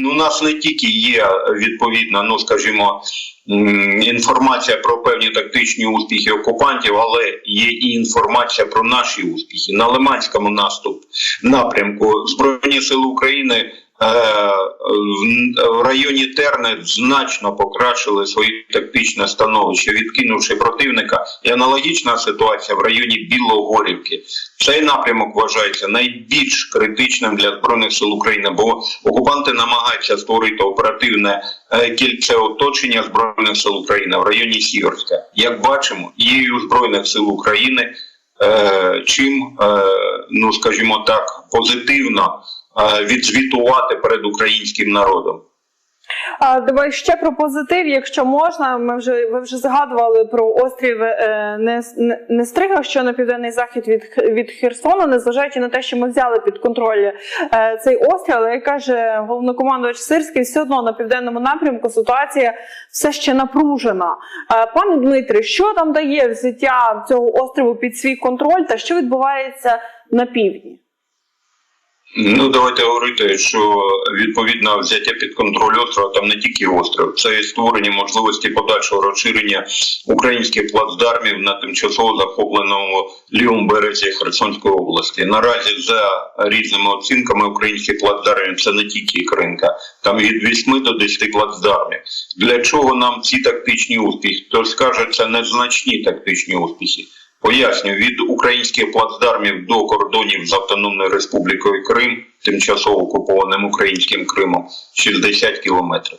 Ну, у нас не тільки є відповідна, ну скажімо, інформація про певні тактичні успіхи окупантів, але є і інформація про наші успіхи на Лиманському наступ напрямку Збройні Сили України. Е, в- районі Терни значно покращили своє тактичне становище, відкинувши противника. І аналогічна ситуація в районі Білогорівки. Цей напрямок вважається найбільш критичним для збройних сил України, бо окупанти намагаються створити оперативне е, кільце оточення збройних сил України в районі Сіверська. Як бачимо, і у збройних сил України е, чим, ну скажімо так, позитивно відзвітувати перед українським народом. А, давай ще про позитив, якщо можна. Ми вже ви вже згадували про острів е, Нес- Не- Нестрига, що на південний захід від від Херсону, незважаючи на те, що ми взяли під контроль е, цей острів, але як каже головнокомандувач Сирський, все одно на південному напрямку ситуація все ще напружена. Е, пане Дмитре, що там дає взяття цього острову під свій контроль, та що відбувається на півдні? Ну давайте говорити, що відповідно взяття під контроль острова там не тільки остров, це і створення можливості подальшого розширення українських плацдармів на тимчасово захопленому лівому березі Херсонської області. Наразі за різними оцінками українських плацдармів це не тільки Кринка, там від 8 до 10 плацдармів. Для чого нам ці тактичні успіхи? Хтось скаже, це незначні тактичні успіхи. Поясню, від українських плацдармів до кордонів з Автономною Республікою Крим, тимчасово окупованим українським Кримом, 60 кілометрів.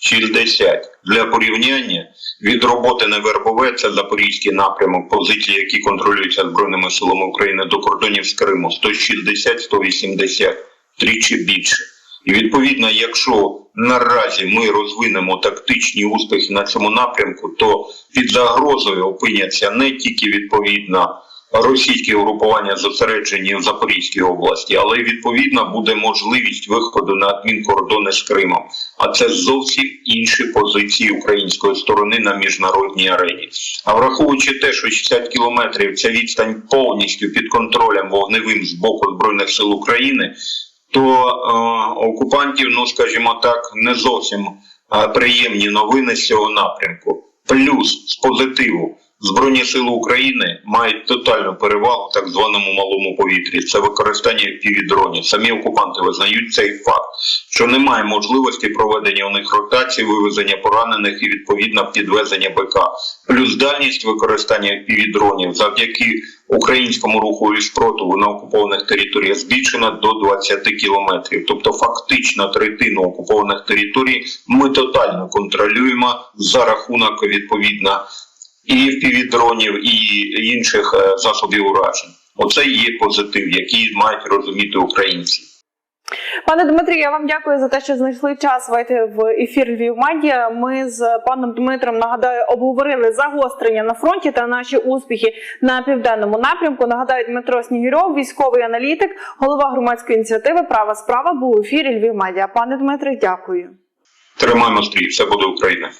60. Для порівняння від роботи на Вербове, це Запорізький напрямок, позиції, які контролюються Збройними силами України до кордонів з Криму, 160-180, тричі більше. І відповідно, якщо наразі ми розвинемо тактичні успіхи на цьому напрямку, то під загрозою опиняться не тільки відповідно російські угрупування зосереджені в Запорізькій області, але й відповідно буде можливість виходу на адмінкордони з Кримом. А це зовсім інші позиції української сторони на міжнародній арені. А враховуючи те, що 60 кілометрів ця відстань повністю під контролем вогневим з боку збройних сил України, то е, окупантів, ну скажімо так, не зовсім е, приємні новини з цього напрямку. Плюс з позитиву. Збройні сили України мають тотальну перевагу так званому малому повітрі. Це використання півдронів. Самі окупанти визнають цей факт, що немає можливості проведення у них ротації, вивезення поранених і відповідно підвезення БК. Плюс дальність використання півдронів завдяки українському руху і спротиву на окупованих територіях збільшена до 20 кілометрів. Тобто, фактично третину окупованих територій ми тотально контролюємо за рахунок відповідно і впівдронів, і інших е, засобів уражень. Оце є позитив, який мають розуміти українці. Пане Дмитрі, я вам дякую за те, що знайшли час вийти в ефір Львів Медіа. Ми з паном Дмитром нагадаю обговорили загострення на фронті та наші успіхи на південному напрямку. Нагадаю, Дмитро Снігірьов, військовий аналітик, голова громадської ініціативи Права справа був у ефірі Львів Медіа. Пане Дмитре, дякую. Тримаємо стрій, все буде Україна.